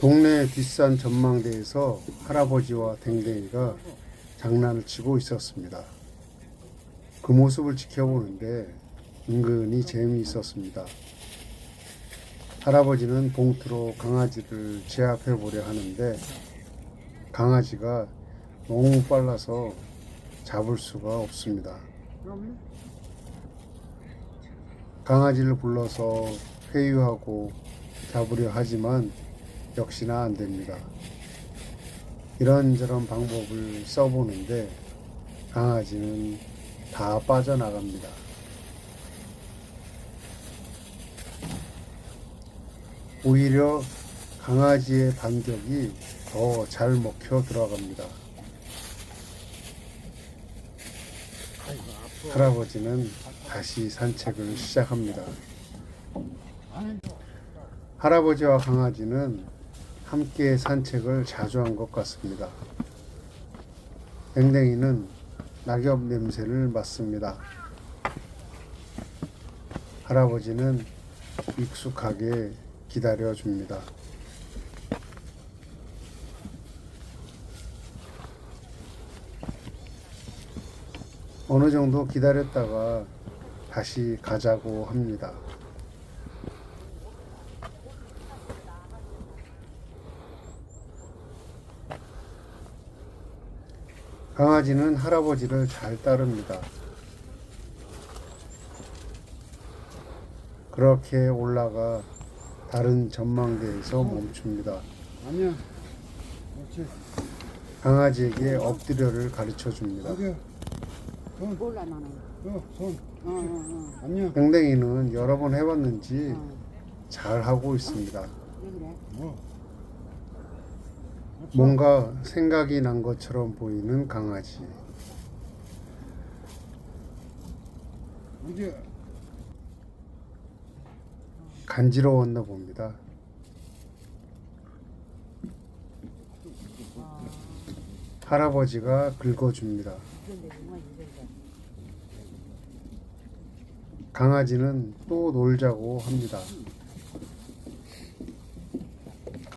동네 뒷산 전망대에서 할아버지와 댕댕이가 장난을 치고 있었습니다. 그 모습을 지켜보는데 은근히 재미있었습니다. 할아버지는 봉투로 강아지를 제압해 보려 하는데 강아지가 너무 빨라서 잡을 수가 없습니다. 강아지를 불러서 회유하고 잡으려 하지만 역시나 안 됩니다. 이런저런 방법을 써보는데 강아지는 다 빠져나갑니다. 오히려 강아지의 반격이 더 잘 먹혀 들어갑니다. 할아버지는 다시 산책을 시작합니다. 할아버지와 강아지는 함께 산책을 자주 한 것 같습니다. 댕댕이는 낙엽 냄새를 맡습니다. 할아버지는 익숙하게 기다려 줍니다. 어느 정도 기다렸다가 다시 가자고 합니다. 강아지는 할아버지를 잘 따릅니다. 그렇게 올라가 다른 전망대에서 멈춥니다. 아니야. 그렇지. 강아지에게 엎드려를 가르쳐 줍니다. 여기. 손. 몰라 나는. 어, 손. 어, 어, 어. 안녕. 땡땡이는 여러 번 해봤는지 어. 잘 하고 있습니다. 왜 그래? 뭐. 뭔가 생각이 난 것처럼 보이는 강아지. 간지러웠나 봅니다. 할아버지가 긁어줍니다. 강아지는 또 놀자고 합니다.